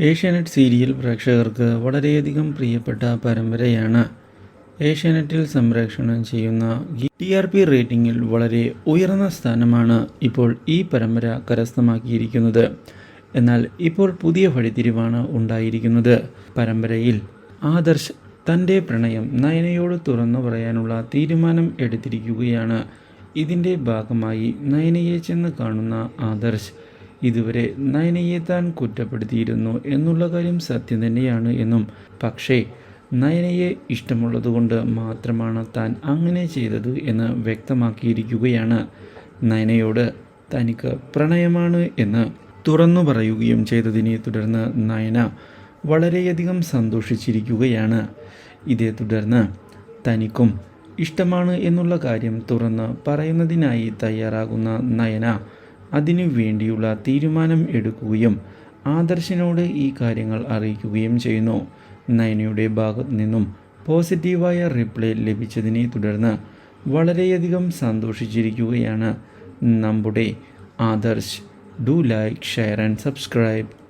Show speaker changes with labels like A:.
A: Asianet serial പ്രേക്ഷകർക്ക് വളരെയധികം പ്രിയപ്പെട്ട പരമ്പരയാണ്. ഏഷ്യാനെറ്റിൽ സംപ്രേഷണം ചെയ്യുന്ന ടി ആർ പി റേറ്റിംഗിൽ വളരെ ഉയർന്ന സ്ഥാനമാണ് ഇപ്പോൾ ഈ പരമ്പര കരസ്ഥമാക്കിയിരിക്കുന്നത്. എന്നാൽ ഇപ്പോൾ പുതിയ വഴിത്തിരിവാണ് ഉണ്ടായിരിക്കുന്നത്. പരമ്പരയിൽ ആദർശ് തന്റെ പ്രണയം നയനയോട് തുറന്നു പറയാനുള്ള തീരുമാനം എടുത്തിരിക്കുകയാണ്. ഇതിന്റെ ഭാഗമായി നയനയെ ചെന്ന് കാണുന്ന ആദർശ് ഇതുവരെ നയനയെ താൻ കുറ്റപ്പെടുത്തിയിരുന്നു എന്നുള്ള കാര്യം സത്യം തന്നെയാണ് എന്നും. പക്ഷേ നയനയെ ഇഷ്ടമുള്ളതുകൊണ്ട് മാത്രമാണ് താൻ അങ്ങനെ ചെയ്തത് എന്ന് വ്യക്തമാക്കിയിരിക്കുകയാണ്. നയനയോട് തനിക്ക് പ്രണയമാണ് എന്ന് തുറന്നു പറയുകയും ചെയ്തതിനെ തുടർന്ന് നയന വളരെയധികം സന്തോഷിച്ചിരിക്കുകയാണ്. ഇതേ തുടർന്ന് തനിക്കും ഇഷ്ടമാണ് എന്നുള്ള കാര്യം തുറന്ന് പറയുന്നതിനായി തയ്യാറാകുന്ന നയന അതിനു വേണ്ടിയുള്ള തീരുമാനം എടുക്കുകയും ആദർശിനോട് ഈ കാര്യങ്ങൾ അറിയിക്കുകയും ചെയ്യുന്നു. നയനയുടെ ഭാഗത്തു നിന്നും പോസിറ്റീവായ റിപ്ലൈ ലഭിച്ചതിനെ തുടർന്ന് വളരെയധികം സന്തോഷിച്ചിരിക്കുകയാണ്. നമ്മുടെ Adarsh do like share and subscribe.